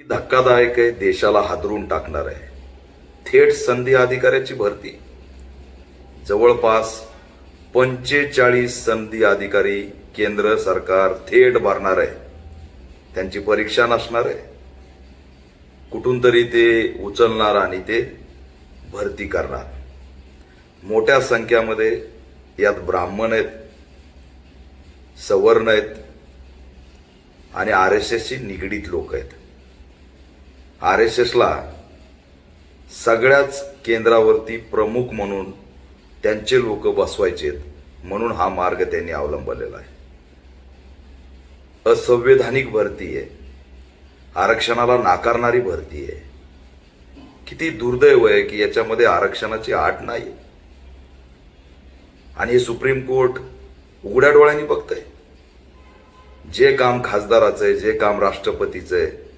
ही धक्कादायक आहे देशाला हादरून टाकणार आहे. थेट संधी अधिकाऱ्याची भरती. जवळपास पंचेचाळीस संधी अधिकारी केंद्र सरकार थेट भरणार आहे. त्यांची परीक्षा नसणार आहे. कुठून तरी ते उचलणार आणि ते भरती करणार. मोठ्या संख्यामध्ये यात ब्राह्मण आहेत सवर्ण आहेत आणि आर एस एसशी निगडीत लोक आहेत. आर एस एसला सगळ्याच केंद्रावरती प्रमुख म्हणून त्यांचे लोक बसवायचेत म्हणून हा मार्ग त्यांनी अवलंबलेला आहे. असंवैधानिक भरती आहे. आरक्षणाला नाकारणारी भरती आहे. किती दुर्दैव आहे की याच्यामध्ये आरक्षणाची आट नाही. आणि हे सुप्रीम कोर्ट उघड्या डोळ्यांनी बघतंय. जे काम खासदाराचं आहे जे काम राष्ट्रपतीचं आहे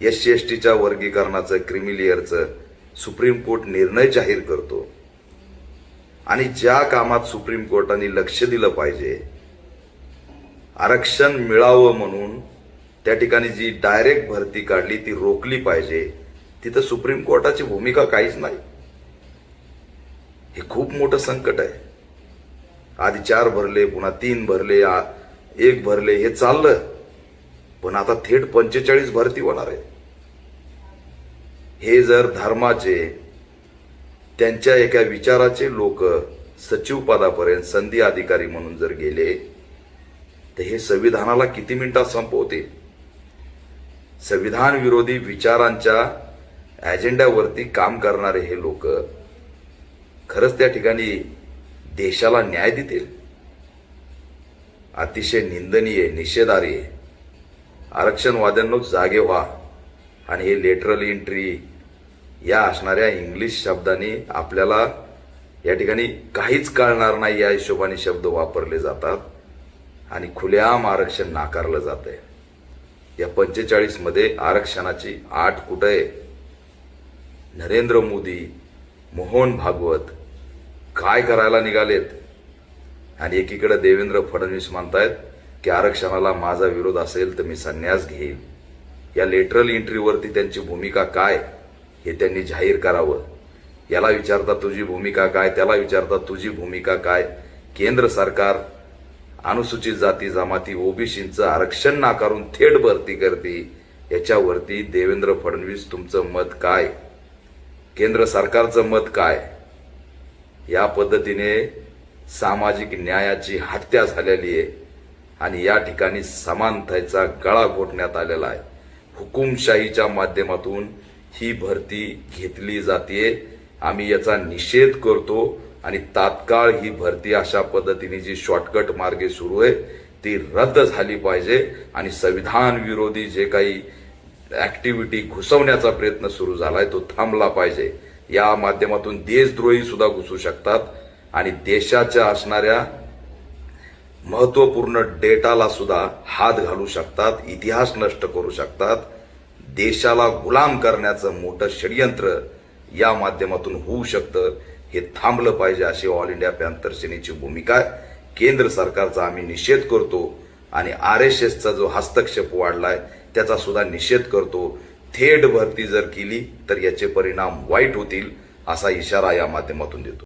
एस सी एस टीच्या वर्गीकरणाचं क्रिमिलियरचं सुप्रीम कोर्ट निर्णय जाहीर करतो. आणि ज्या कामात सुप्रीम कोर्टाने लक्ष दिलं पाहिजे आरक्षण मिळावं म्हणून त्या ठिकाणी जी डायरेक्ट भरती काढली ती रोखली पाहिजे तिथं सुप्रीम कोर्टाची भूमिका काहीच नाही. हे खूप मोठं संकट आहे. आधी चार भरले पुन्हा तीन भरले आ- एक भरले हे चाललं. पण आता थेट पंचेचाळीस भरती होणार आहे हे जर धर्माचे त्यांच्या एका विचाराचे लोक सचिवपदापर्यंत संधी अधिकारी म्हणून जर गेले तर हे संविधानाला किती मिनिटात संपवतील संविधान विरोधी विचारांच्या अजेंड्यावरती काम करणारे हे लोक खरंच त्या ठिकाणी देशाला न्याय देतील? अतिशय निंदनीय निषेधारी आहे आरक्षणवाद्यांनो जागे व्हा. आणि हे लेटरल एंट्री या असणाऱ्या इंग्लिश शब्दाने आपल्याला या ठिकाणी काहीच कळणार नाही या हिशोबाने शब्द वापरले जातात आणि खुलेआम आरक्षण नाकारलं जात आहे या पंचेचाळीसमध्ये आरक्षणाची आठ कुठं आहे? नरेंद्र मोदी मोहन भागवत काय करायला निघालेत? आणि एकीकडे देवेंद्र फडणवीस म्हणतायत की आरक्षणाला माझा विरोध असेल तर मी संन्यास घेईल. या लेटरल एंट्रीवरती त्यांची भूमिका काय? हे त्यांनी जाहीर करावं. याला विचारता तुझी भूमिका काय? त्याला विचारता तुझी भूमिका काय? केंद्र सरकार अनुसूचित जाती जमाती ओबीसींचं आरक्षण नाकारून थेट भरती करते. याच्यावरती देवेंद्र फडणवीस तुमचं मत काय? केंद्र सरकारचं मत काय? या पद्धतीने सामाजिक न्यायाची हत्या झालेली आहे आणि या ठिकाणी समानतेचा गळा घोटण्यात आलेला आहे. हुकुमशाहीच्या माध्यमातून ही भरती घेतली जाते आम्ही याचा निषेध करतो आणि तात्काळ ही भरती अशा पद्धतीने जी शॉर्टकट मार्गे सुरू आहे ती रद्द झाली पाहिजे आणि संविधान विरोधी जे काही ऍक्टिव्हिटी घुसवण्याचा प्रयत्न सुरू झालाय तो थांबला पाहिजे. या माध्यमातून देशद्रोही सुद्धा घुसू शकतात आणि देशाच्या असणाऱ्या महत्त्वपूर्ण डेटाला सुद्धा हात घालू शकतात इतिहास नष्ट करू शकतात. देशाला गुलाम करण्याचं मोठं षडयंत्र या माध्यमातून होऊ शकतं हे थांबलं पाहिजे अशी ऑल इंडिया पॅन्थर सेनेची भूमिका केंद्र सरकारचा आम्ही निषेध करतो आणि आर एस एसचा जो हस्तक्षेप वाढलाय त्याचा सुद्धा निषेध करतो. थेट भरती जर केली तर याचे परिणाम वाईट होतील असा इशारा या माध्यमातून देतो.